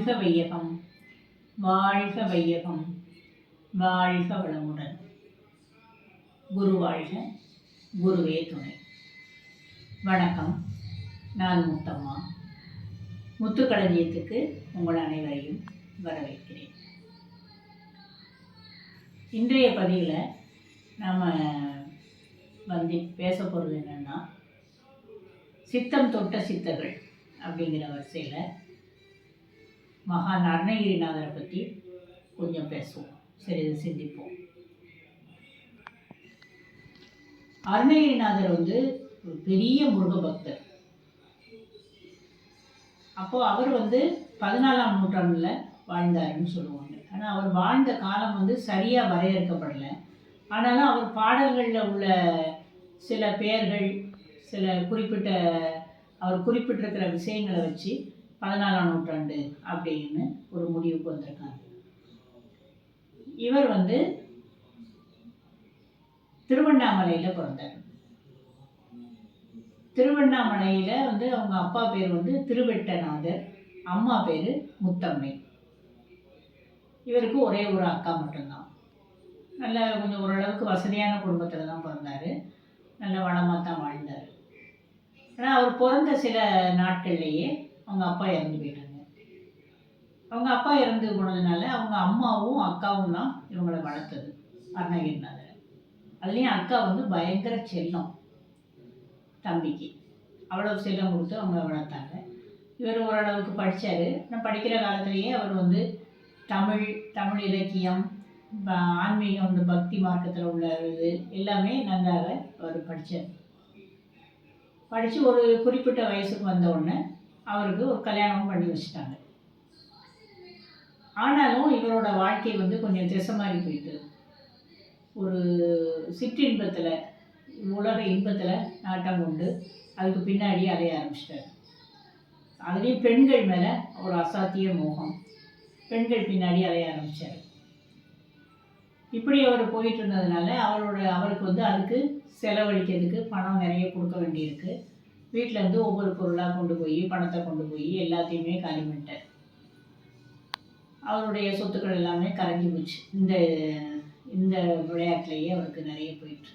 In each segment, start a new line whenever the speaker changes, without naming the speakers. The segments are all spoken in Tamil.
வாழ்க வையகம் வாழ்க வையகம் வாழ்க வளமுடன். குரு வாழ்க குருவே துணை. வணக்கம் நான் முத்தம்மா. முத்துக்களஞ்சியத்துக்கு உங்கள் அனைவரையும் வரவேற்கிறேன். இன்றைய பதிவில் நாம் வந்து பேச போகிறது என்னென்னா சித்தம் தொட்ட சித்தர்கள் அப்படிங்கிற வரிசையில் மகான் அருணகிரிநாதரை பற்றி கொஞ்சம் பேசுவோம். சிறிது சிந்திப்போம். அருணகிரிநாதர் வந்து ஒரு பெரிய முருக பக்தர் அப்போது அவர் வந்து பதினாலாம் நூற்றாண்டில் வாழ்ந்தாருன்னு சொல்லுவாங்க. ஆனால் அவர் வாழ்ந்த காலம் வந்து சரியாக வரையறுக்கப்படலை. ஆனாலும் அவர் பாடல்களில் உள்ள சில பெயர்கள் சில குறிப்பிட்ட அவர் குறிப்பிட்டிருக்கிற விஷயங்களை வச்சு பதினாலாம் நூற்றாண்டு அப்படின்னு ஒரு முடிவுக்கு வந்திருக்காங்க. இவர் வந்து திருவண்ணாமலையில் பிறந்தார். திருவண்ணாமலையில் வந்து அவங்க அப்பா பேர் வந்து திருவெட்டநாதர் அம்மா பேர் முத்தம்மை. இவருக்கு ஒரே ஒரு அக்கா மட்டும்தான். நல்ல கொஞ்சம் ஓரளவுக்கு வசதியான குடும்பத்தில் தான் பிறந்தார். நல்ல வளமாக தான் வாழ்ந்தார். ஆனால் அவர் பிறந்த சில நாட்கள்லேயே அவங்க அப்பா இறந்து போயிட்டாங்க. அவங்க அப்பா இறந்து போனதுனால அவங்க அம்மாவும் அக்காவும் தான் இவங்களை வளர்த்தது அருணகிரிநாதர் அதுலேயும் அக்கா வந்து பயங்கர செல்லம் தம்பிக்கு. அவ்வளோ செல்லம் கொடுத்து அவங்க வளர்த்தாங்க. இவர் ஓரளவுக்கு படித்தார் நான் படிக்கிற காலத்திலேயே அவர் வந்து தமிழ் தமிழ் இலக்கியம் ஆன்மீகம் வந்து பக்தி மார்க்கத்தில் உள்ள இது எல்லாமே நன்றாக அவர் படித்தார் படித்து ஒரு குறிப்பிட்ட வயசுக்கு வந்த உடனே அவருக்கு ஒரு கல்யாணமும் பண்ணி வச்சுட்டாங்க. ஆனாலும் இவரோட வாழ்க்கை வந்து கொஞ்சம் திசை மாறி போயிட்டு ஒரு சிற்றின்பத்தில் உலக இன்பத்தில் நாட்டம் கொண்டு அதுக்கு பின்னாடி அலைய ஆரம்பிச்சிட்டார். அதுலேயும் பெண்கள் மேலே ஒரு அசாத்திய மோகம். பெண்கள் பின்னாடி அலைய ஆரம்பித்தார் இப்படி அவர் போயிட்டு இருந்ததுனால அவரோட அவருக்கு வந்து அதுக்கு செலவழிக்கிறதுக்கு பணம் நிறைய கொடுக்க வேண்டியிருக்கு. வீட்டில் இருந்து ஒவ்வொரு பொருளாக கொண்டு போய் பணத்தை கொண்டு போய் எல்லாத்தையுமே காலி அவருடைய சொத்துக்கள் எல்லாமே கரைஞ்சி போச்சு. இந்த இந்த விளையாட்டுலேயே அவருக்கு நிறைய போயிட்டு.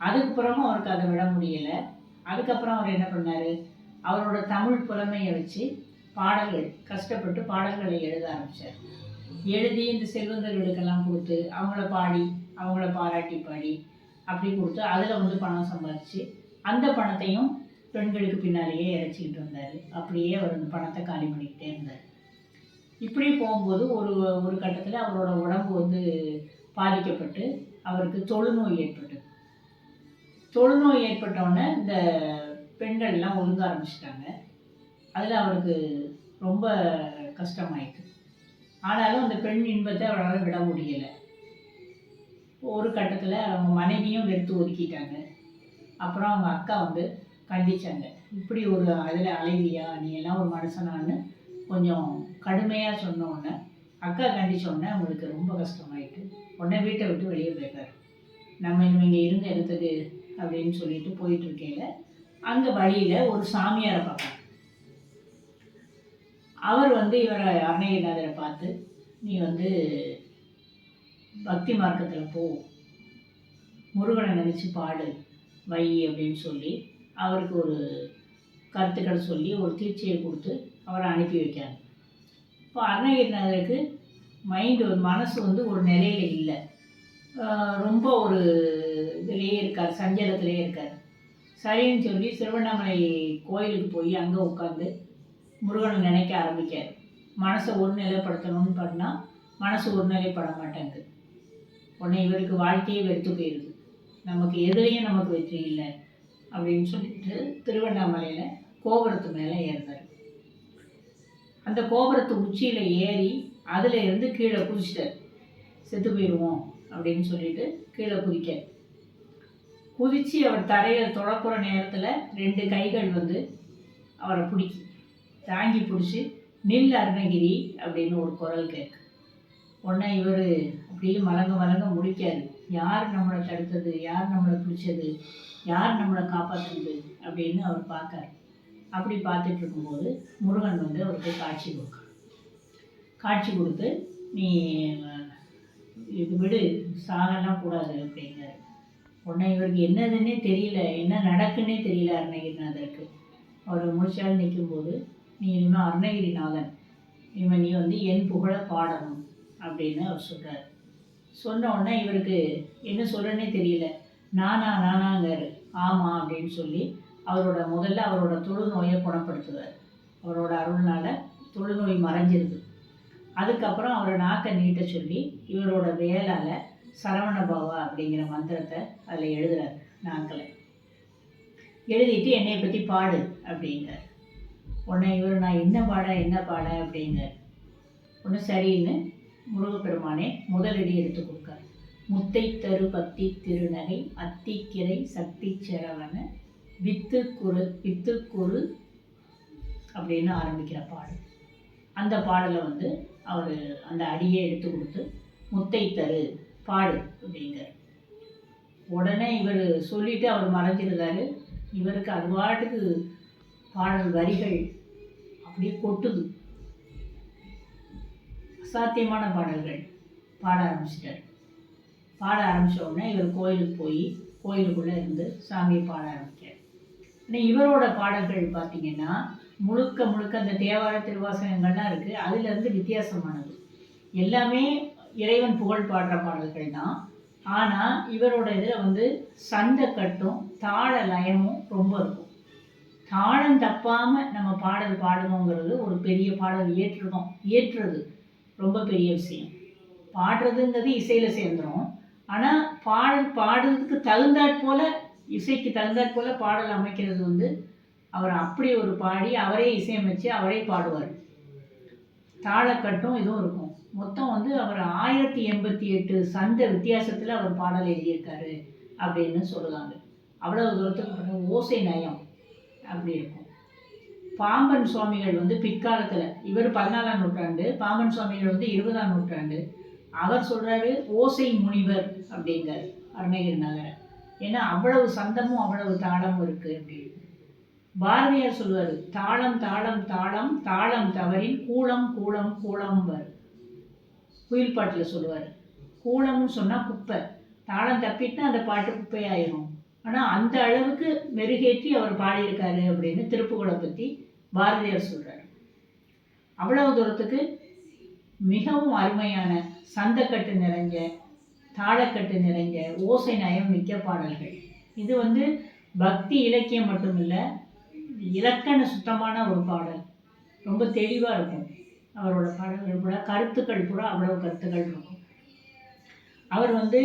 அதுக்கப்புறமும் அவருக்கு அதை விட முடியலை. அதுக்கப்புறம் அவர் என்ன பண்ணார்? அவரோட தமிழ் புலமையை வச்சு பாடல்கள் கஷ்டப்பட்டு பாடல்களை எழுத ஆரம்பித்தார் எழுதி இந்த செல்வந்தர்களுக்கெல்லாம் கொடுத்து அவங்கள பாடி அவங்கள பாராட்டி பாடி அப்படி கொடுத்து அதில் வந்து பணம் சம்பாதிச்சு அந்த பணத்தையும் பெண்களுக்கு பின்னாலேயே இறைச்சிக்கிட்டு வந்தார் அப்படியே அவர் அந்த பணத்தை காலி பண்ணிக்கிட்டே இருந்தார். இப்படி போகும்போது ஒரு ஒரு கட்டத்தில் அவரோட உடம்பு வந்து பாதிக்கப்பட்டு அவருக்கு தொழுநோய் ஏற்பட்டது. தொழுநோய் ஏற்பட்டவுடனே இந்த பெண்கள்லாம் ஒழுங்க ஆரம்பிச்சிட்டாங்க. அதில் அவருக்கு ரொம்ப கஷ்டமாயிட்டு. ஆனாலும் அந்த பெண் இன்பத்தை அவரால் விட முடியலை. ஒரு கட்டத்தில் அவங்க மனைவியும் எடுத்து ஒதுக்கிட்டாங்க. அப்புறம் அவங்க அக்கா வந்து கண்டிச்சாங்க. இப்படி ஒரு அதில் அழகியா நீ எல்லாம் ஒரு மனுஷனான்னு கொஞ்சம் கடுமையாக சொன்னோடனே அக்கா கண்டிச்ச உடனே அவங்களுக்கு ரொம்ப கஷ்டமாயிட்டு உடனே வீட்டை விட்டு வெளியே போயிட்டார். நம்ம இங்கே இருந்த இடத்துக்கு அப்படின்னு சொல்லிட்டு போயிட்டு இருக்கையில் அங்கே வழியில் ஒரு சாமியாரை பார்ப்பாங்க அவர் வந்து இவரை அருணகிரிநாதரை பார்த்து நீ வந்து பக்தி மார்க்கத்தில் போ. முருகனை நினச்சி பாடு. வை அப்படின்னு சொல்லி அவருக்கு ஒரு கருத்துக்கள் சொல்லி ஒரு தீட்சையை கொடுத்து அவரை அனுப்பி வைக்காங்க இப்போ அருணகிரிநாதருக்கு மைண்டு ஒரு மனசு வந்து ஒரு நிலையில் இல்லை. ரொம்ப ஒரு இதுலேயே இருக்கார் சஞ்சலத்திலே இருக்கார். சரின்னு சொல்லி திருவண்ணாமலை கோயிலுக்கு போய் அங்கே உட்காந்து முருகனை நினைக்க ஆரம்பிக்கார் மனசை ஒருநிலைப்படுத்தணும்னு பண்ணால் மனசு ஒருநிலைப்பட மாட்டேங்குது உடனே இவருக்கு வாழ்க்கையே வெறுத்து போயிடுது நமக்கு எதுலேயும் நமக்கு வெற்றி இல்லை. அப்படின்னு சொல்லிட்டு திருவண்ணாமலையில் கோபுரத்து மேலே ஏறினார் அந்த கோபுரத்து உச்சியில் ஏறி அதில் இருந்து கீழே குதிச்சிட்டார். செத்து போயிடுவோம் அப்படின்னு சொல்லிட்டு கீழே குதிக்க குதித்து அவர் தரையில் தொடப்புற நேரத்தில் ரெண்டு கைகள் வந்து அவரை பிடிக்கும் தாங்கி பிடிச்சி நில் அருணகிரி அப்படின்னு ஒரு குரல் கேட்கு உடனே இவர் அப்படியே மலங்க மலங்க முடிக்காது யார் நம்மளை தடுத்தது? யார் நம்மளை பிடிச்சது? யார் நம்மளை காப்பாற்றுறது அப்படின்னு அவர் பார்க்காரு. அப்படி பார்த்துட்டு இருக்கும்போது முருகன் வந்து அவருக்கு காட்சி கொடுக்கும் காட்சி கொடுத்து நீ இது விடு சாகலாம் கூடாது அப்படிங்கிறார். உடனே இவருக்கு என்னதுன்னே தெரியல. என்ன நடக்குன்னே தெரியல அருணகிரிநாதருக்கு. அவர் முடிச்சால் நிற்கும்போது நீ இனிமேல் அருணகிரிநாதன். இவன் நீ வந்து என் புகழை பாடணும் அப்படின்னு அவர் சொல்கிறார் சொன்ன உடனே இவருக்கு என்ன சொல்கிறேன்னே தெரியல. நானா நானாங்காரு ஆமாம் அப்படின்னு சொல்லி அவரோட முதல்ல அவரோட தொழுநோயை குணப்படுத்துவார். அவரோட அருள்னால் தொழுநோய் மறைஞ்சிருது. அதுக்கப்புறம் அவரை நாக்கை நீட்ட சொல்லி இவரோட வேலால் சரவண பாவா அப்படிங்கிற மந்திரத்தை அதில் எழுதுகிறார் நாக்கில் எழுதிட்டு என்னை பற்றி பாடு அப்படிங்கிறார். உடனே இவர் நான் என்ன பாட என்ன பாட? அப்படிங்கிறார். ஒன்று சரின்னு முருகப்பெருமானே முதலடி எடுத்து கொடுக்கார். முத்தை தரு பத்தி திருநகை அத்திக்கிரை சக்தி சரவண வித்து குரு வித்து குரு அப்படின்னு ஆரம்பிக்கிற பாடல். அந்த பாடலை வந்து அவர் அந்த அடியை எடுத்து கொடுத்து முத்தை தரு பாடு அப்படிங்கிறார். உடனே இவர் சொல்லிட்டு அவர் மறைஞ்சிருந்தாரு இவருக்கு அது பாட்டுக்கு பாடல் வரிகள் அப்படியே கொட்டுது. சாத்தியமான பாடல்கள். பாட ஆரம்பிச்சிட்டார். பாட ஆரம்பித்த உடனே இவர் கோயிலுக்கு போய் கோயிலுக்குள்ளே இருந்து சாமியை பாட ஆரம்பிக்கிறார். ஆனால் இவரோட பாடல்கள் பார்த்தீங்கன்னா முழுக்க முழுக்க அந்த தேவார திருவாசகங்கள்லாம் இருக்குது அதிலிருந்து வித்தியாசமானது. எல்லாமே இறைவன் புகழ் பாடுற பாடல்கள் தான். ஆனால் இவரோட இதில் வந்து சந்தக்கட்டும் தாள லயமும் ரொம்ப இருக்கும். தாளம் தப்பாமல் நம்ம பாடல் பாடணுங்கிறது ஒரு பெரிய பாடல். இயற்றுறோம் இயற்றுறது ரொம்ப பெரிய விஷயம். பாடுறதுங்கிறது இசையில் சேர்ந்துடும் ஆனால் பாடல் பாடுறதுக்கு தகுந்தாற் போல் இசைக்கு தகுந்தாற் போல் பாடல் அமைக்கிறது வந்து அவர் அப்படி ஒரு பாடி அவரே இசையமைச்சு அவரே பாடுவார். தாளக்கட்டும் இதுவும் இருக்கும். மொத்தம் வந்து அவர் ஆயிரத்தி எண்பத்தி எட்டு சந்த வித்தியாசத்தில் அவர் பாடல் எழுதியிருக்காரு அப்படின்னு சொல்லுவாங்க. அவ்வளோ தூரத்துக்கு ஓசை நயம் அப்படி இருக்கும். பாம்பன் சுவாமிகள் வந்து பிற்காலத்தில் இவர் பதினாலாம் நூற்றாண்டு பாம்பன் சுவாமிகள் வந்து இருபதாம் நூற்றாண்டு. அவர் சொல்கிறாரு ஓசை முனிவர் அப்படிங்கிறார் நகர ஏன்னா அவ்வளவு சந்தமும் அவ்வளவு தாளமும் இருக்குது அப்படின்னு. பாரதியார் சொல்வார் தாளம் தாளம் தாளம் தாளம் தவறின் கூளம் கூளம் கூளம் வரும் குயில் பாட்டில் சொல்லுவார் கூளம்னு சொன்னால் குப்பை. தாளம் தப்பிட்டுனா அந்த பாட்டு குப்பையாயிரும். ஆனால் அந்த அளவுக்கு மெருகேற்றி அவர் பாடியிருக்காரு அப்படின்னு திருப்புகழை பற்றி பாரதியார் சொல்கிறார் அவ்வளவு தூரத்துக்கு மிகவும் அருமையான சந்தக்கட்டு நிறைஞ்ச தாளக்கட்டு நிறைஞ்ச ஓசை நயம் மிக்க பாடல்கள். இது வந்து பக்தி இலக்கியம் மட்டும் இல்லை இலக்கண சுத்தமான ஒரு பாடல். ரொம்ப தெளிவாக இருக்கும். அவரோட பாடல்கள் கூட கருத்துக்கள் கூட அவ்வளவு கருத்துக்கள் இருக்கும். அவர் வந்து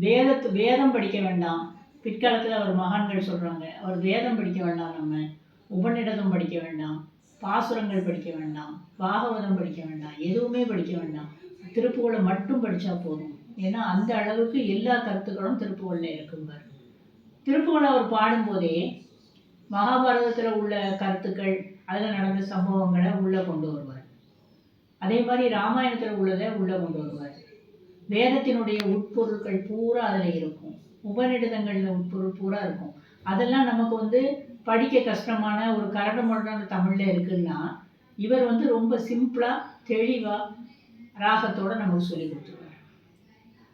வேதத்து வேதம் படிக்க வேண்டாம். பிற்காலத்தில் அவர் மகான்கள் சொல்கிறாங்க அவர் வேதம் படிக்க வேண்டாம் நம்ம. உபநிடதம் படிக்க வேண்டாம் பாசுரங்கள் படிக்க வேண்டாம் பாகவதம் படிக்க வேண்டாம் எதுவுமே படிக்க வேண்டாம். திருப்புகழை மட்டும் படித்தா போதும். ஏன்னா அந்த அளவுக்கு எல்லா கருத்துக்களும் திருப்புகழில் இருக்கும்பார் திருப்புகழை அவர் பாடும்போதே மகாபாரதத்தில் உள்ள கருத்துக்கள் அதில் நடந்த சம்பவங்களை உள்ளே கொண்டு வருவார். அதே மாதிரி ராமாயணத்தில் உள்ளதை உள்ளே கொண்டு வருவார். வேதத்தினுடைய உட்பொருட்கள் பூரா அதில் இருக்கும். உபநிடதங்களில் உட்பொருள் பூரா இருக்கும். அதெல்லாம் நமக்கு வந்து படிக்க கஷ்டமான ஒரு கரடு முரடான தமிழில் இருக்குன்னா இவர் வந்து ரொம்ப சிம்பிளாக தெளிவாக ராகத்தோடு நமக்கு சொல்லி கொடுத்துருவார்.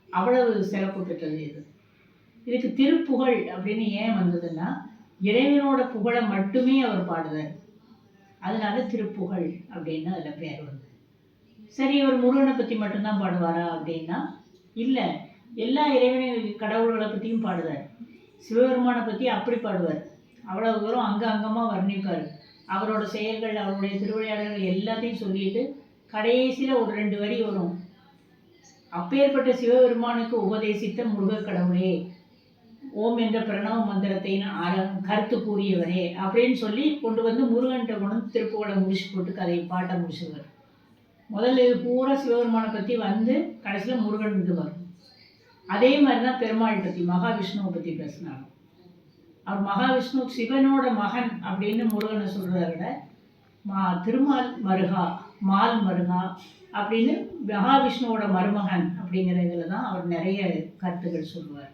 அவ்வளவு சிறப்பு பெற்றது இது. இதுக்கு திருப்புகழ் அப்படின்னு ஏன் வந்ததுன்னா இறைவனோட புகழை மட்டுமே அவர் பாடுவார் அதனால திருப்புகழ் அப்படின்னு அதில் பேர் வந்தது சரி இவர் முருகனை பற்றி மட்டும்தான் பாடுவாரா அப்படின்னா இல்லை. எல்லா இறைவனை கடவுள்களை பற்றியும் பாடுவார் சிவபெருமானை பற்றி அப்படி பாடுவார். அவ்வளவு தூரம் அங்க அங்கமாக வர்ணிப்பார். அவரோட செயல்கள் அவருடைய திருவிளையாடல்கள் எல்லாத்தையும் சொல்லிட்டு கடைசியில் ஒரு ரெண்டு வரி வரும். அப்பேற்பட்ட சிவபெருமானுக்கு உபதேசித்த முருகக் கடவுளே ஓம் என்ற பிரணவ மந்திரத்தை நான் கருத்து கூறியவரே அப்படின்னு சொல்லி கொண்டு வந்து முருகன்கிட்ட கொண்டு வந்து முடிச்சு போட்டு கதையை பாட்டை முடிச்சுவார் முதல்ல இது பூரா சிவபெருமானை பற்றி வந்து கடைசியில் முருகன் இது வரும். அதே மாதிரி தான் பெருமாள் பற்றி மகாவிஷ்ணுவை பற்றி பேசினாங்க அவர் மகாவிஷ்ணு சிவனோட மகன் அப்படின்னு முருகனை சொல்கிறத விட மா திருமால் மருகா மால் மருகா அப்படின்னு மகாவிஷ்ணுவோட மருமகன் அப்படிங்கிற இதில் தான் அவர் நிறைய கருத்துக்கள் சொல்லுவார்.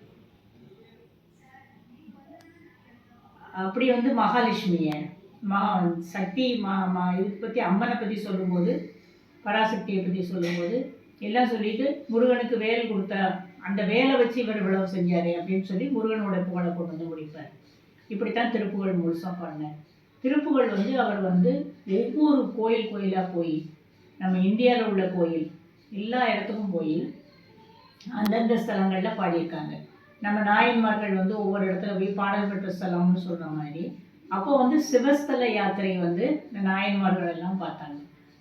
அப்படி வந்து மகாலட்சுமியை மா சக்தி மா மா இது பற்றி அம்மனை பற்றி சொல்லும்போது பராசக்தியை பற்றி சொல்லும்போது எல்லாம் சொல்லிட்டு முருகனுக்கு வேல் கொடுத்த அந்த வேலை வச்சு இவர் இவ்வளவு செஞ்சாரு அப்படின்னு சொல்லி முருகனோட புகழை கொண்டு வந்து முடிப்பார். இப்படித்தான் திருப்புகழ் முழுசாக பண்ணேன். திருப்புகழ் வந்து அவர் வந்து ஒவ்வொரு கோயில் கோயிலாக போய் நம்ம இந்தியாவில் உள்ள கோயில் எல்லா இடத்துக்கும் போய் அந்தந்த ஸ்தலங்களில் பாடியிருக்காங்க. நம்ம நாயன்மார்கள் வந்து ஒவ்வொரு இடத்துல போய் பாடல் பெற்ற ஸ்தலம்னு சொல்கிற மாதிரி. அப்போ வந்து சிவஸ்தல யாத்திரை வந்து இந்த நாயன்மார்கள் எல்லாம் பார்த்தாங்க.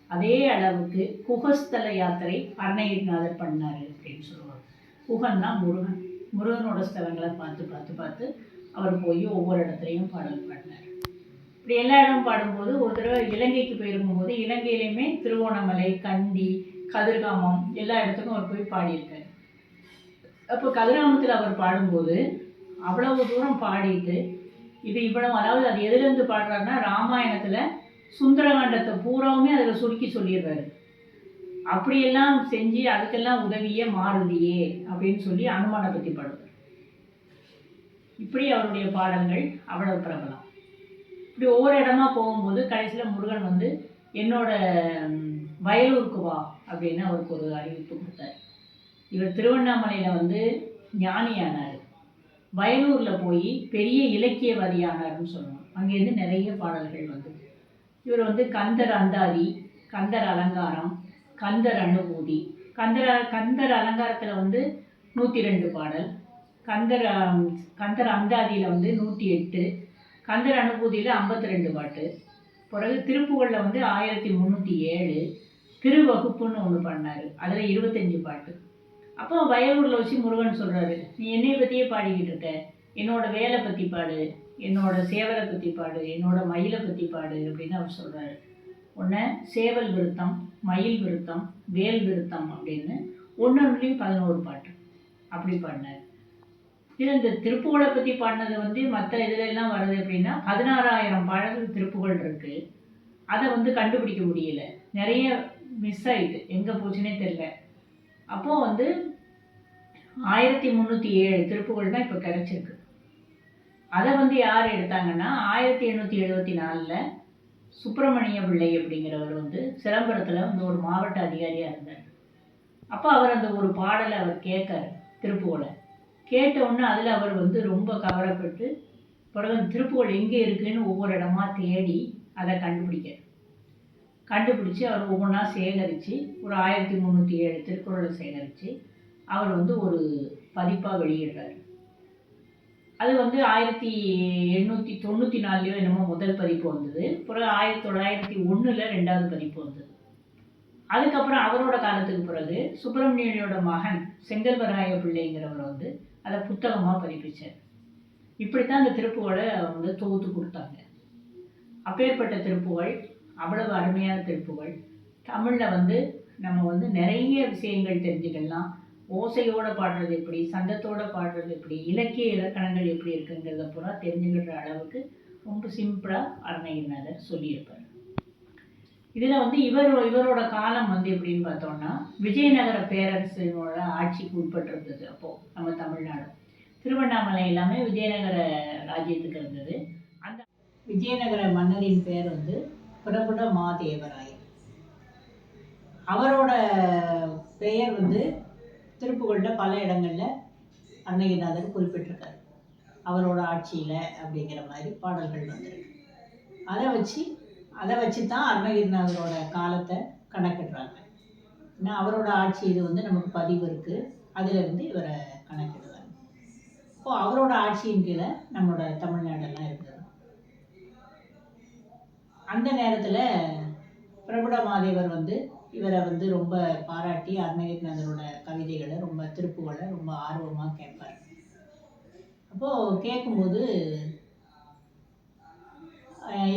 அதே அளவுக்கு குகஸ்தல யாத்திரை அருணகிரிநாதர் பண்ணார் அப்படின்னு சொல்லுவாங்க. குகன்னா முருகன். முருகனோட ஸ்தலங்களை பார்த்து பார்த்து பார்த்து அவர் போய் ஒவ்வொரு இடத்துலையும் பாடல் பாடினார். இப்படி எல்லா இடம் பாடும்போது ஒரு தடவை இலங்கைக்கு போயிருக்கும்போது இலங்கையிலையுமே திருவோணமலை கண்டி கதிர்காமம் எல்லா இடத்துக்கும் அவர் போய் பாடியிருக்கார். அப்போ கதிராமத்தில் அவர் பாடும்போது அவ்வளவு தூரம் பாடிட்டு இது இவ்வளவு அதாவது அது எதுலேருந்து பாடுறாருன்னா ராமாயணத்தில் சுந்தரகாண்டத்தை பூராவுமே அதில் சுருக்கி சொல்லிடுறாரு. அப்படியெல்லாம் செஞ்சு அதுக்கெல்லாம் உதவியே மாறுதியே அப்படின்னு சொல்லி அனுமானை பற்றி பாடுவார். இப்படி அவருடைய பாடல்கள் அவ்வளவு பிரபலம். இப்படி ஒவ்வொரு இடமா போகும்போது கடைசியில் முருகன் வந்து என்னோட வயலூருக்கு வா அப்படின்னு அவருக்கு ஒரு அறிவிப்பு கொடுத்தார். இவர் திருவண்ணாமலையில் வந்து ஞானியானார். வயலூரில் போய் பெரிய இலக்கியவாதியானார்னு சொல்லுவோம் அங்கேருந்து நிறைய பாடல்கள் வந்து இவர் வந்து கந்தர் அந்தாதி கந்தர் அலங்காரம் கந்தர் அனுபூதி கந்தர் கந்தர் அலங்காரத்தில் வந்து நூற்றி ரெண்டு பாடல் கந்தர் கந்தர் அந்தாதியில் வந்து நூற்றி எட்டு கந்தர் அனுபூதியில் ஐம்பத்தி ரெண்டு பாட்டு. பிறகு திருப்புகளில் வந்து ஆயிரத்தி முந்நூற்றி ஏழு திருவகுப்புன்னு ஒன்று பண்ணார். அதில் இருபத்தஞ்சி பாட்டு. அப்போ வயலூரில் வச்சு முருகன் சொல்கிறாரு நீ என்னை பற்றியே பாடிக்கிட்டு இருக்க. என்னோட வேலை பற்றி பாடு. என்னோட சேவலை பற்றி பாடு. என்னோட மயிலை பற்றி பாடு அப்படின்னு அவர் சொல்கிறாரு ஒன்று சேவல் விருத்தம் மயில் விருத்தம் வேல் விருத்தம் அப்படின்னு ஒன்று ஒன்றுலேயும் பதினோரு பாட்டு. அப்படி பாடினார் இதில் இந்த திருப்புகழை பற்றி பாடினது வந்து மற்ற இதுல எல்லாம் வருது அப்படின்னா பதினாறாயிரம் பாடல்கள் திருப்புகழ் இருக்குது அதை வந்து கண்டுபிடிக்க முடியல. நிறைய மிஸ் ஆயிட்டு. எங்கே போச்சுன்னே தெரியல. அப்போது வந்து ஆயிரத்தி முந்நூற்றி ஏழு திருப்புகழ் தான் இப்போ கிடச்சிருக்கு. அதை வந்து யார் எடுத்தாங்கன்னா ஆயிரத்தி எண்ணூற்றி எழுபத்தி நாலில் சுப்பிரமணிய பிள்ளை அப்படிங்கிறவர் வந்து சிதம்பரத்தில் வந்து ஒரு மாவட்ட அதிகாரியாக இருந்தார். அப்போ அவர் அந்த ஒரு பாடலை அவர் கேட்காரு திருப்புகழை. கேட்டவுடனே அதில் அவர் வந்து ரொம்ப கவரப்பட்டு பிறகு திருப்புகள் எங்கே இருக்குன்னு ஒவ்வொரு இடமா தேடி அதை கண்டுபிடிக்க. கண்டுபிடிச்சி அவர் ஒவ்வொன்றா சேகரித்து ஒரு ஆயிரத்தி முந்நூற்றி ஏழு திருக்குறளை சேகரித்து அவர் வந்து ஒரு பதிப்பாக வெளியிடுறாரு. அது வந்து ஆயிரத்தி எண்ணூற்றி தொண்ணூற்றி நாலுலையோ என்னமோ முதல் பதிப்பு வந்தது. பிறகு ஆயிரத்தி தொள்ளாயிரத்தி ஒன்றில் ரெண்டாவது பதிப்பு வந்தது. அதுக்கப்புறம் அவரோட காலத்துக்கு பிறகு சுப்பிரமணியனோட மகன் செங்கல்வராய பிள்ளைங்கிறவர் வந்து அதை புத்தகமாக பதிப்பிச்சார் இப்படித்தான் அந்த திருப்புகளை வந்து தொகுத்து கொடுத்தாங்க. அப்பேற்பட்ட திருப்புகள் அவ்வளவு அருமையான திருப்புகள் தமிழில் வந்து நம்ம வந்து நிறைய விஷயங்கள் தெரிஞ்சுக்கலாம். ஓசையோடு பாடுறது எப்படி சந்தத்தோடு பாடுறது எப்படி இலக்கிய இலக்கணங்கள் எப்படி இருக்குங்கிறத பூரா தெரிஞ்சுக்கிற அளவுக்கு ரொம்ப சிம்பிளாக அருணகிரிநாதர் சொல்லியிருப்பார். இதில் வந்து இவர் இவரோட காலம் வந்து எப்படின்னு பார்த்தோம்னா விஜயநகர பேரரசினோட ஆட்சிக்கு உட்பட்டிருந்தது அப்போது நம்ம தமிழ்நாடு. திருவண்ணாமலை எல்லாமே விஜயநகர ராஜ்யத்துக்கு இருந்தது. அந்த விஜயநகர மன்னரின் பேர் வந்து புறப்புட மாதேவராயர். அவரோட பெயர் வந்து திருப்புகழில் பல இடங்களில் அருணகிரிநாதர் குறிப்பிட்டிருக்காரு. அவரோட ஆட்சியில் அப்படிங்கிற மாதிரி பாடல்கள் வந்திருக்கு. அதை வச்சு அதை வச்சு தான் அருணகிரிநாதரோட காலத்தை கணக்கிடுறாங்க. ஏன்னா அவரோட ஆட்சி இது வந்து நமக்கு பதிவு இருக்குது அதிலிருந்து இவரை கணக்கிடுவாங்க இப்போ அவரோட ஆட்சியின் கீழே நம்மளோட தமிழ்நாடெல்லாம் இருந்தது அந்த நேரத்தில் பிரபுட மாதேவர் வந்து இவரை வந்து ரொம்ப பாராட்டி அருணகிரிநாதரோட கவிதைகளை ரொம்ப திருப்புகளை ரொம்ப ஆர்வமாக கேட்பார். அப்போது கேட்கும்போது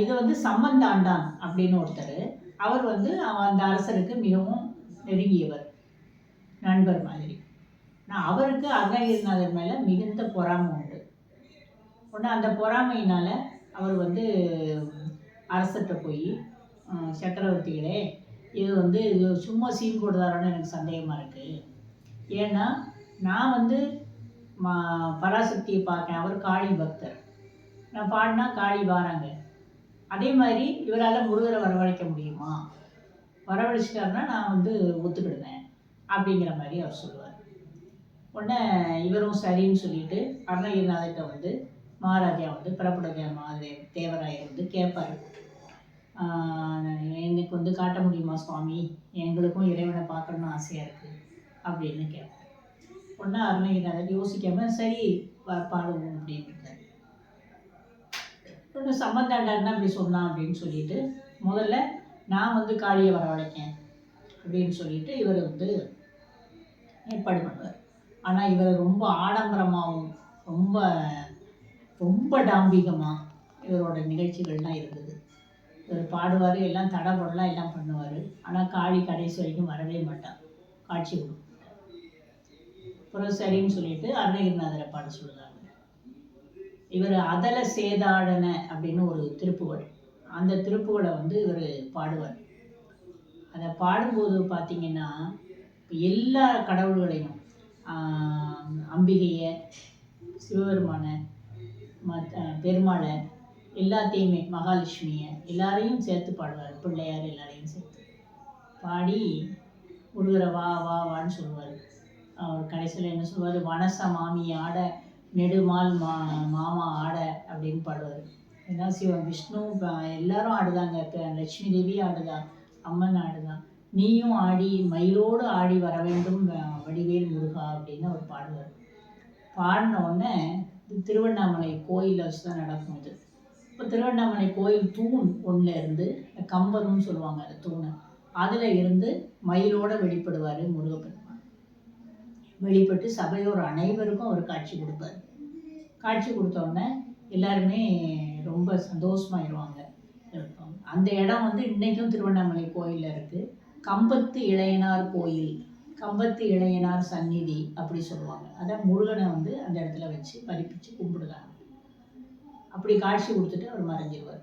இது வந்து சம்மந்தாண்டான் அப்படின்னு ஒருத்தர். அவர் வந்து அந்த அரசருக்கு மிகவும் நெருங்கியவர் நண்பர் மாதிரி. நான் அவருக்கு அருணகிரிநாதர் மேலே மிகுந்த பொறாமை உண்டு. ஒன்று அந்த பொறாமையினால் அவர் வந்து அரசர்கிட்ட போய் சக்கரவர்த்திகளே இது வந்து இது சும்மா சீன் போடுதாரோன்னு எனக்கு சந்தேகமாக இருக்குது ஏன்னா நான் வந்து மா பராசக்தியை பார்க்கேன் அவர் காளி பக்தர். நான் பாடினா காளி வாராங்க. அதே மாதிரி இவரால் முருகரை வரவழைக்க முடியுமா? வரவழைச்சிட்டாருன்னா நான் வந்து ஒத்துக்கிடுவேன் அப்படிங்கிற மாதிரி அவர் சொல்லுவார். உடனே இவரும் சரின்னு சொல்லிட்டு அருணகிரிநாதர்கிட்ட வந்து மகாராஜா வந்து பிரபுடைய மாதே தேவராயர் வந்து கேட்பார். எனக்கு வந்து காட்ட முடியுமா சுவாமி? எங்களுக்கும் இறைவனை பார்க்கணும்னு ஆசையாக இருக்குது அப்படின்னு கேட்பேன் உடனே அருணகிரிநாதர் யோசிக்காமல் சரி பாடுவோம் அப்படின்னு. உடனே சம்பந்தாண்டார் இப்படி சொன்னான் அப்படின்னு சொல்லிட்டு முதல்ல நான் வந்து காளியை வரவழைக்கேன் அப்படின்னு சொல்லிட்டு இவர் வந்து ஏற்பாடு பண்ணுவார். ஆனால் இவர் ரொம்ப ஆடம்பரமாகவும் ரொம்ப ரொம்ப டாம்பிகமாக இவரோட நிகழ்ச்சிகள்லாம் இருந்தது. இவர் பாடுவார் எல்லாம் தடபடலாம் எல்லாம் பண்ணுவார். ஆனால் காளி கடைசி வரைக்கும் வரவே மாட்டார் காட்சி கொடுக்கும் அப்புறம் சரின்னு சொல்லிட்டு அருணகிரிநாதரை பாட சொல்லுவார். இவர் அதல சேதாடன அப்படின்னு ஒரு திருப்புகழ். அந்த திருப்புகழை வந்து இவர் பாடுவார். அதை பாடும்போது பார்த்தீங்கன்னா எல்லா கடவுள்களையும் அம்பிகையை சிவபெருமானை மத் பெருமாளை எல்லாத்தையுமே மகாலட்சுமியை எல்லாரையும் சேர்த்து பாடுவார். பிள்ளையார் எல்லாரையும் சேர்த்து. பாடி முருகரை வா வா வான்னு சொல்லுவார். அவர் கடைசியில் என்ன சொல்லுவார்? வனச மாமி ஆட நெடுமால் மா மாமா ஆட அப்படின்னு பாடுவார். ஏன்னா சிவன் விஷ்ணு எல்லாரும் ஆடுதாங்க. இப்போ லட்சுமி தேவி ஆடுதா அம்மன் ஆடுதான் நீயும் ஆடி மயிலோடு ஆடி வர வேண்டும் வடிவேல் முருகா அப்படின்னு அவர் பாடுவார். பாடின உடனே இது திருவண்ணாமலை கோயிலில் வச்சு தான் நடக்கும் இது. இப்போ திருவண்ணாமலை கோயில் தூண் ஒன்றில் இருந்து இந்த சொல்லுவாங்க அந்த தூணை. அதில் இருந்து மயிலோடு வெளிப்படுவார் முருகப்பன் வெளிப்பட்டு சபையோர் அனைவருக்கும் அவர் காட்சி கொடுப்பார். காட்சி கொடுத்தோடனே எல்லாருமே ரொம்ப சந்தோஷமாயிருவாங்க. அந்த இடம் வந்து இன்றைக்கும் திருவண்ணாமலை கோயிலில் இருக்குது கம்பத்து இளையனார் கோயில் கம்பத்து இளையனார் சந்நிதி அப்படி சொல்லுவாங்க. அதான் முருகனை வந்து அந்த இடத்துல வச்சு பறிப்பிச்சு கும்பிடுறாங்க. அப்படி காட்சி கொடுத்துட்டு அவர் மறைஞ்சிருவார்.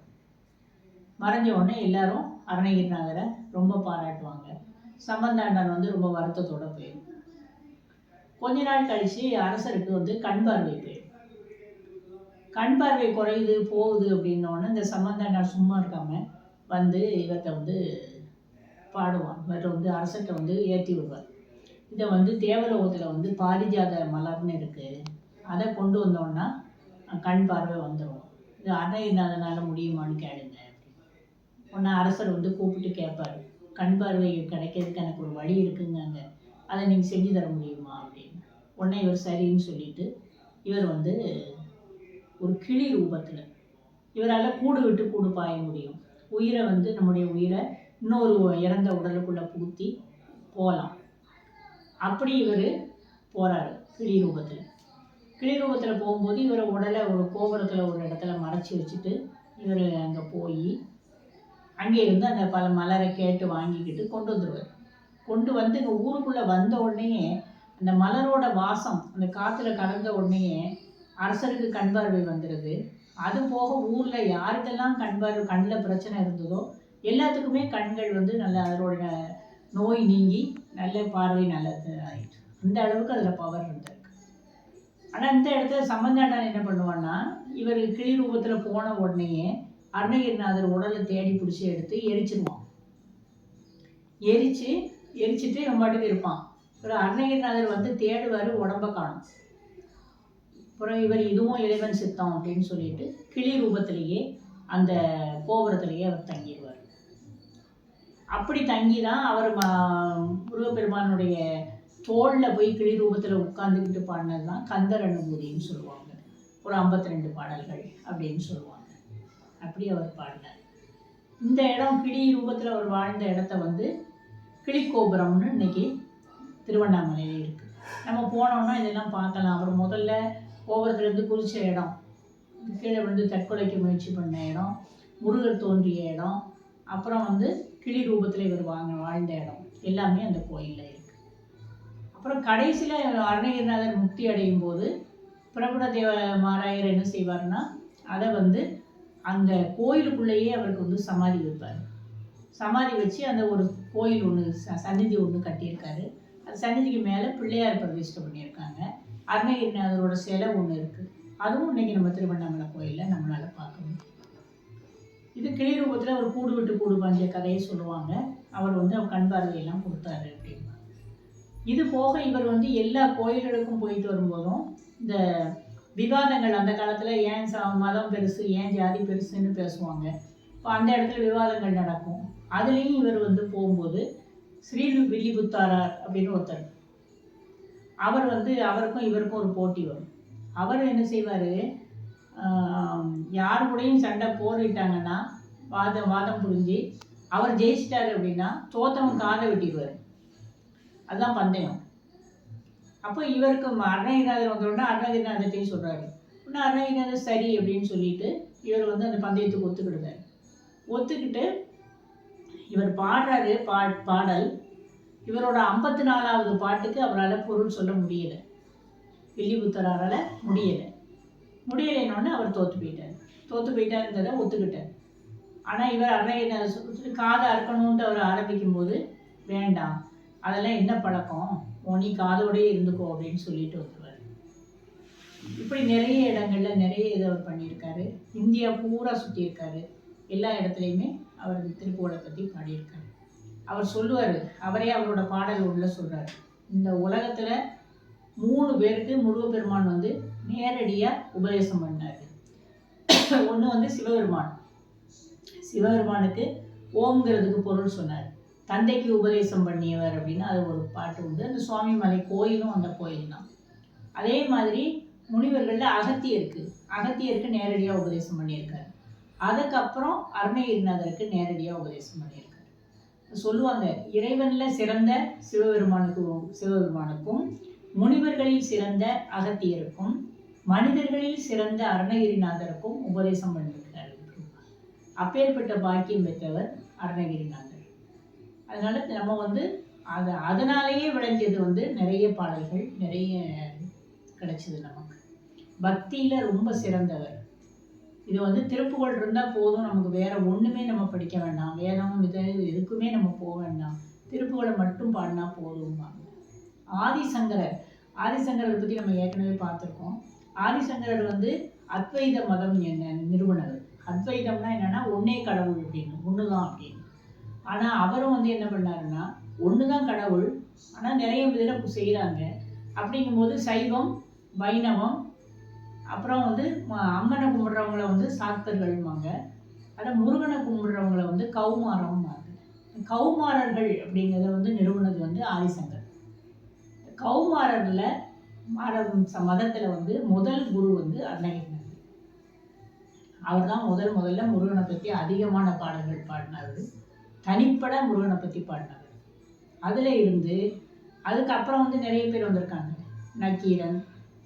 மறைஞ்ச உடனே எல்லாரும் அருணகிரிநாதரை ரொம்ப பாராட்டுவாங்க. சம்பந்தாண்டார் வந்து ரொம்ப வருத்தத்தோட போயிடும் கொஞ்ச நாள் கழிச்சு அரசருக்கு வந்து கண் பார்வை போயிடும் கண் பார்வை குறையுது போகுது அப்படின்னோடனே இந்த சம்பந்தாண்டார் சும்மா இருக்காம வந்து இவர்கிட்ட வந்து பாடுவான். இவர்கிட்ட வந்து அரசர்கிட்ட வந்து ஏற்றி விடுவார். இதை வந்து தேவலோகத்தில் வந்து பாரிஜாத மலர்னு இருக்குது அதை கொண்டு வந்தோன்னா கண் பார்வை வந்துடும் இது அருணகிரிநாதனால முடியுமான்னு கேளுங்க. உடனே அரசர் வந்து கூப்பிட்டு கேட்பாரு கண் பார்வை கிடைக்கிறதுக்கு எனக்கு ஒரு வழி இருக்குங்கங்க. அதை நீங்கள் செஞ்சு தர முடியுமா? உடனே இவர் சரின்னு சொல்லிட்டு இவர் வந்து ஒரு கிளி ரூபத்தில் இவரால் கூடு விட்டு கூடு பாய முடியும். உயிரை வந்து நம்முடைய உயிரை இன்னொரு இறந்த உடலுக்குள்ளே பூத்தி போகலாம் அப்படி இவர் போகிறாரு கிளி ரூபத்தில். கிளி ரூபத்தில் போகும்போது இவரை உடலை ஒரு கோபுரத்தில் ஒரு இடத்துல மறைச்சி வச்சுட்டு இவர் அங்கே போய் அங்கே இருந்து அந்த பல மலரை கேட்டு வாங்கிக்கிட்டு கொண்டு வந்துடுவார் கொண்டு வந்து இங்கே ஊருக்குள்ளே வந்த உடனேயே அந்த மலரோட வாசம் அந்த காற்றுல கலந்த உடனேயே அரசருக்கு கண் பார்வை வந்துடுது அது போக ஊரில் யாருக்கெல்லாம் கண் பார்வை கண்ணில் பிரச்சனை இருந்ததோ எல்லாத்துக்குமே கண்கள் வந்து நல்ல அதோட நோய் நீங்கி நல்ல பார்வை நல்லது ஆயிடுச்சு அந்த அளவுக்கு அதில் பவர் இருந்திருக்கு. ஆனால் இந்த இடத்துல சம்பந்தாண்டான் என்ன பண்ணுவான்னா இவர் கிளி ரூபத்தில் போன உடனேயே அருணகிரிநாதர் உடலை தேடி பிடிச்சி எடுத்து எரிச்சிருவான். எரித்து எரிச்சிட்டு இவன் பாட்டுக்கு இருப்பான். ஒரு அருணகிரிநாதர் வந்து தேடுவார் உடம்ப காணும். அப்புறம் இவர் இதுவும் இறைவன் சித்தம் அப்படின்னு சொல்லிட்டு கிளி ரூபத்திலேயே அந்த கோபுரத்திலேயே அவர் தங்கிடுவார். அப்படி தங்கி தான் அவர் முருகப்பெருமானுடைய தோளில் போய் கிளி ரூபத்தில் உட்காந்துக்கிட்டு பாடினது தான் கந்தர் அனுபூதின்னு சொல்லுவாங்க. ஒரு 52 ரெண்டு பாடல்கள் அப்படின்னு சொல்லுவாங்க. அப்படி அவர் பாடினார். இந்த இடம் கிளி ரூபத்தில் அவர் வாழ்ந்த இடத்த வந்து கிளிக்கோபுரம்னு இன்னைக்கு திருவண்ணாமலையில் இருக்குது நம்ம போனோம்னா இதெல்லாம் பார்க்கலாம். அப்புறம் முதல்ல கோபுரத்துலேருந்து குறித்த இடம். கீழே விழுந்து தற்கொலைக்கு முயற்சி பண்ண இடம். முருகர் தோன்றிய இடம். அப்புறம் வந்து கிளி ரூபத்தில் இவர் வாங்க வாழ்ந்த இடம். எல்லாமே அந்த கோயிலில் இருக்குது அப்புறம் கடைசியில் அருணகிரிநாதர் முக்தி அடையும் போது பிரபுட தேவ மாராயர் என்ன செய்வார்னா அதை வந்து அந்த கோயிலுக்குள்ளேயே அவருக்கு வந்து சமாதி வைப்பார். சமாதி வச்சு அந்த ஒரு கோயில் ஒன்று ச சந்நிதி ஒன்று கட்டியிருக்காரு. சன்னதிக்கு மேலே பிள்ளையார் பிரதிஷ்டை பண்ணியிருக்காங்க. அருணகிரிநாதரோட சிலை ஒன்று இருக்குது அதுவும் இன்றைக்கி நம்ம திருவண்ணாமலை கோயிலில் நம்மளால் பார்க்க முடியும். இது கிளி ரூபத்தில் ஒரு கூடு விட்டு கூடு பாஞ்ச கதையை சொல்லுவாங்க. அவர் வந்து அவர் கண் பார்வையெல்லாம் கொடுத்தாரு அப்படின்னு. இது போக இவர் வந்து எல்லா கோயில்களுக்கும் போயிட்டு வரும்போதும் இந்த விவாதங்கள் அந்த காலத்தில் ஏன் ச மதம் பெருசு ஏன் ஜாதி பெருசுன்னு பேசுவாங்க. இப்போ அந்த இடத்துல விவாதங்கள் நடக்கும். அதுலேயும் இவர் வந்து போகும்போது ஸ்ரீ வில்லிபுத்தாரார் அப்படின்னு ஒருத்தர். அவர் வந்து அவருக்கும் இவருக்கும் ஒரு போட்டி வரும். அவர் என்ன செய்வார்? யார் கூடயும் சண்டை போரிட்டாங்கன்னா வாதம் வாதம் புரிஞ்சு அவர் ஜெயிச்சிட்டாரு அப்படின்னா தோத்தவன் காதை வெட்டிடுவார். அதுதான் பந்தயம். அப்போ இவருக்கு அருணகிரிநாதர் வந்தோடனே அருணகிரிநாதர்ட்டையும் சொல்கிறாரு இன்னும் அருணகிரிநாதர் சரி அப்படின்னு சொல்லிட்டு இவர் வந்து அந்த பந்தயத்துக்கு ஒத்துக்கிடுதார் ஒத்துக்கிட்டு இவர் பாடுறாரு பா பாடல். இவரோட ஐம்பத்தி நாலாவது பாட்டுக்கு அவரால் பொருள் சொல்ல முடியலை. வில்லிபுத்தரால் முடியலை. முடியலைன்னொன்னே அவர் தோற்று போயிட்டார். தோற்று போயிட்டாருன்றதை ஒத்துக்கிட்டார். ஆனால் இவர் அருணகிரிநாதர் காதை அறுக்கணுன்ட்டு அவர் ஆரம்பிக்கும் போது வேண்டாம். அதெல்லாம் என்ன பழக்கம்? ஓ நீ காதோடயே இருந்துக்கோ அப்படின்னு சொல்லிட்டு வந்துருவார் இப்படி நிறைய இடங்களில் நிறைய இதை அவர் பண்ணியிருக்காரு. இந்தியா பூரா சுற்றியிருக்காரு எல்லா இடத்துலையுமே அவர் திருக்குறளை பற்றி பாடியிருக்காரு. அவர் சொல்லுவார் அவரே அவரோட பாடல் உள்ள சொல்கிறார் இந்த உலகத்தில் மூணு பேருக்கு முருகப்பெருமான் வந்து நேரடியாக உபதேசம் பண்ணார். ஒன்று வந்து சிவபெருமான். சிவபெருமானுக்கு ஓம்ங்கிறதுக்கு பொருள் சொன்னார். தந்தைக்கு உபதேசம் பண்ணியவர் அப்படின்னு அது ஒரு பாட்டு உண்டு. அந்த சுவாமி மலை கோயிலும் அந்த கோயில் தான். அதே மாதிரி முனிவர்களில் அகத்தியருக்கு அகத்தியருக்கு நேரடியாக உபதேசம் பண்ணியிருக்காரு. அதுக்கப்புறம் அருணகிரிநாதருக்கு நேரடியாக உபதேசம் பண்ணியிருக்காரு. சொல்லுவாங்க இறைவனில் சிறந்த சிவபெருமானுக்கு சிவபெருமானுக்கும் முனிவர்களில் சிறந்த அகத்தியருக்கும் மனிதர்களில் சிறந்த அருணகிரிநாதருக்கும் உபதேசம் பண்ணியிருக்கிறார் அப்பேற்பட்ட பாக்கியம் பெற்றவர் அருணகிரிநாதர். அதனால நம்ம வந்து அது அதனாலேயே விளைஞ்சது வந்து நிறைய பாடல்கள் நிறைய கிடைச்சது நமக்கு. பக்தியில் ரொம்ப சிறந்தவர். இது வந்து திருப்புகழ் இருந்தால் போதும். நமக்கு வேற ஒன்றுமே நம்ம படிக்க வேண்டாம். வேதம் இது எதுக்குமே நம்ம போக வேண்டாம். திருப்புகழை மட்டும் பாடினா போதும்பாங்க. ஆதிசங்கரர். ஆதிசங்கரர் பற்றி நம்ம ஏற்கனவே பார்த்துருக்கோம். ஆதிசங்கரர் வந்து அத்வைத மதம் என்ன நிறுவனர் அத்வைதம்னா என்னென்னா ஒன்னே கடவுள் அப்படின்னு ஒன்று தான் அப்படின்னு. ஆனால் அவரும் வந்து என்ன பண்ணாருன்னா ஒன்று தான் கடவுள் ஆனால் நிறைய இதில் செய்கிறாங்க அப்படிங்கும்போது சைவம் வைணவம் அப்புறம் வந்து அம்மனை கும்பிட்றவங்கள வந்து சாக்தர்கள்வாங்க ஆனால் முருகனை கும்பிட்றவங்கள வந்து கௌமாரம்மாங்க கௌமாரர்கள் அப்படிங்கிறத வந்து நிறுவனது வந்து ஆதிசங்கர். கௌமாரரில் மர மதத்தில் வந்து முதல் குரு வந்து அருணகிரிநாதர் அவர் தான் முதல் முதல்ல முருகனை பற்றி அதிகமான பாடல்கள் பாடினார். தனிப்பட முருகனை பற்றி பாடினார். அதில் இருந்து அதுக்கப்புறம் வந்து நிறைய பேர் வந்திருக்காங்க. நக்கீரன்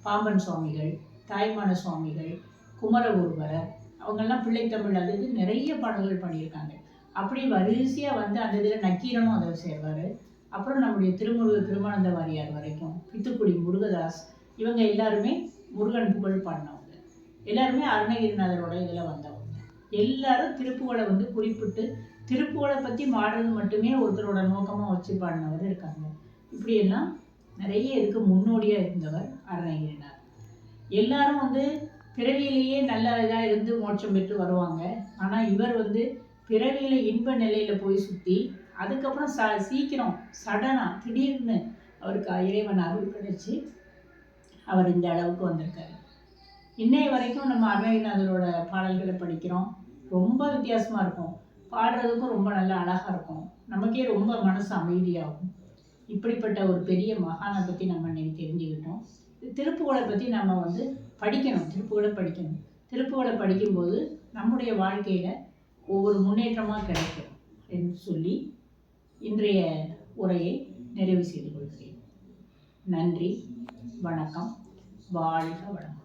பாம்பன் சுவாமிகள் தாய்மான சுவாமிகள் குமர ஒருவரர் அவங்கெல்லாம் பிள்ளைத்தமிழ் அது இது நிறைய பாடல்கள் பண்ணியிருக்காங்க அப்படி வரிசையாக வந்து அந்த இதில் நக்கீரனும் அதை சேர்வார். அப்புறம் நம்முடைய திருமுருக திருமானந்த வாரியார் வரைக்கும் பித்துக்குடி முருகதாஸ் இவங்க எல்லாருமே முருகன் புகழ் பாடினவங்க. எல்லாருமே அருணகிரிநாதரோட இதில் வந்தவங்க. எல்லாரும் திருப்புகளை வந்து குறிப்பிட்டு திருப்புகளை பற்றி மாடுறது மட்டுமே ஒருத்தரோட நோக்கமாக வச்சு பாடினவர் இருக்காங்க. இப்படியெல்லாம் நிறைய இதுக்கு முன்னோடியாக இருந்தவர் அருணகிரிநாதர். எல்லாரும் வந்து பிறவியிலேயே நல்ல இதாக இருந்து மோட்சம் பெற்று வருவாங்க. ஆனால் இவர் வந்து பிறவியில் இன்ப நிலையில் போய் சுற்றி அதுக்கப்புறம் ச சீக்கிரம் சடனாக திடீர்னு அவருக்கு இறைவன் அருள் கிடைச்சி அவர் இந்த அளவுக்கு வந்திருக்காரு. இன்னைய வரைக்கும் நம்ம அருணகிரிநாதரோட பாடல்களை படிக்கிறோம். ரொம்ப வித்தியாசமாக இருக்கும். பாடுறதுக்கும் ரொம்ப நல்லா அழகாக இருக்கும். நமக்கே ரொம்ப மனசு அமைதியாகும். இப்படிப்பட்ட ஒரு பெரிய மகானை பற்றி நம்ம இன்னைக்கு தெரிஞ்சுக்கிட்டோம். திருப்புகளை பற்றி நம்ம வந்து படிக்கணும் திருப்புகளை படிக்கணும். திருப்புகளை படிக்கும்போது நம்முடைய வாழ்க்கையில் ஒவ்வொரு முன்னேற்றமாக கிடைக்கும் என்று சொல்லி இன்றைய உரையை நிறைவு செய்து கொள்கிறேன். நன்றி வணக்கம் வாழ்க வளம்